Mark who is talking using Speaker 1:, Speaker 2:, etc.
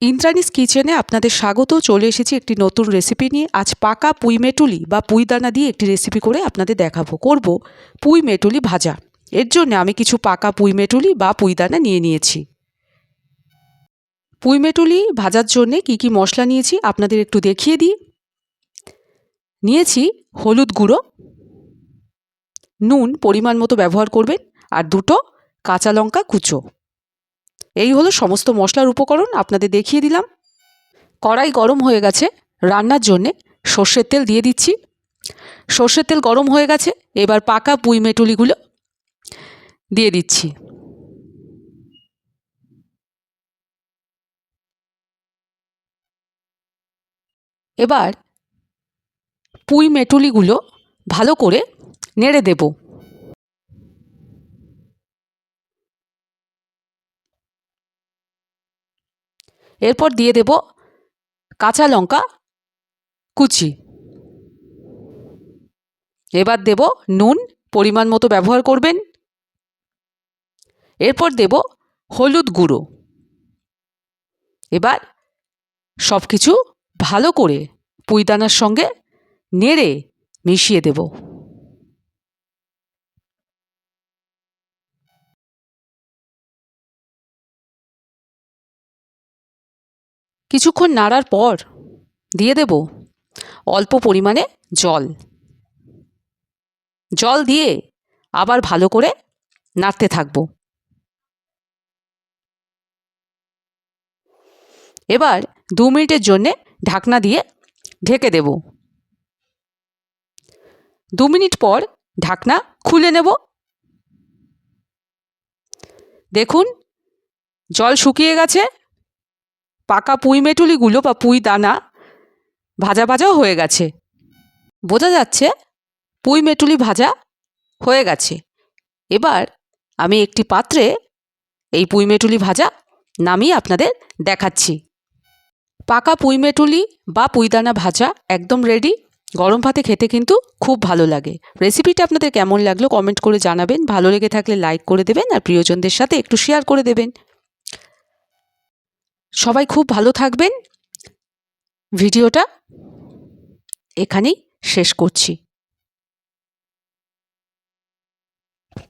Speaker 1: ইন্দ্রাণীস কিচেনে আপনাদের স্বাগত। চলে এসেছি একটি নতুন রেসিপি নিয়ে। আজ পাকা পুঁই মেটুলি বা পুঁই দানা দিয়ে একটি রেসিপি করে আপনাদের দেখাবো। করব পুঁই মেটুলি ভাজা। এর জন্য আমি কিছু পাকা পুঁই মেটুলি বা পুঁই দানা নিয়ে নিয়েছি। পুঁই মেটুলি ভাজার জন্য কি কি মশলা নিয়েছি আপনাদের একটু দেখিয়ে দিই। নিয়েছি হলুদ গুঁড়ো। নুন পরিমাণ মতো ব্যবহার করবেন। আর দুটো কাঁচা লঙ্কা কুচো। এই হলো সমস্ত মশলার উপকরণ, আপনাদের দেখিয়ে দিলাম। কড়াই গরম হয়ে গেছে, রান্নার জন্যে সর্ষের তেল দিয়ে দিচ্ছি। সর্ষের তেল গরম হয়ে গেছে, এবার পাকা পুঁই মেটুলিগুলো দিয়ে দিচ্ছি। এবার পুঁই মেটুলিগুলো ভালো করে নেড়ে দেবো। এরপর দিয়ে দেব কাঁচা লঙ্কা কুচি। এবার দেব নুন, পরিমাণ মতো ব্যবহার করবেন। এরপর দেব হলুদ গুঁড়ো। এবার সব কিছু ভালো করে পুঁইদানার সঙ্গে নেড়ে মিশিয়ে দেব। কিছুক্ষণ নাড়ার পর দিয়ে দেব অল্প পরিমাণে জল। জল দিয়ে আবার ভালো করে নাড়তে থাকব। এবার দু মিনিটের জন্যে ঢাকনা দিয়ে ঢেকে দেব। দু মিনিট পর ঢাকনা খুলে নেব। দেখুন, জল শুকিয়ে গেছে। পাকা পুঁই মেটুলিগুলো বা পুঁই দানা ভাজা ভাজাও হয়ে গেছে। বোঝা যাচ্ছে পুঁই মেটুলি ভাজা হয়ে গেছে। এবার আমি একটি পাত্রে এই পুঁই মেটুলি ভাজা নামিয়ে আপনাদের দেখাচ্ছি। পাকা পুঁই মেটুলি বা পুঁইদানা ভাজা একদম রেডি গরম ভাতে খেতে কিন্তু খুব ভালো লাগে। রেসিপিটা আপনাদের কেমন লাগল কমেন্ট করে জানাবেন। ভালো লেগে থাকলে লাইক করে দেবেন আর প্রিয়জনদের সাথে একটু শেয়ার করে দেবেন। সবাই খুব ভালো থাকবেন। ভিডিওটা এখানেই শেষ করছি।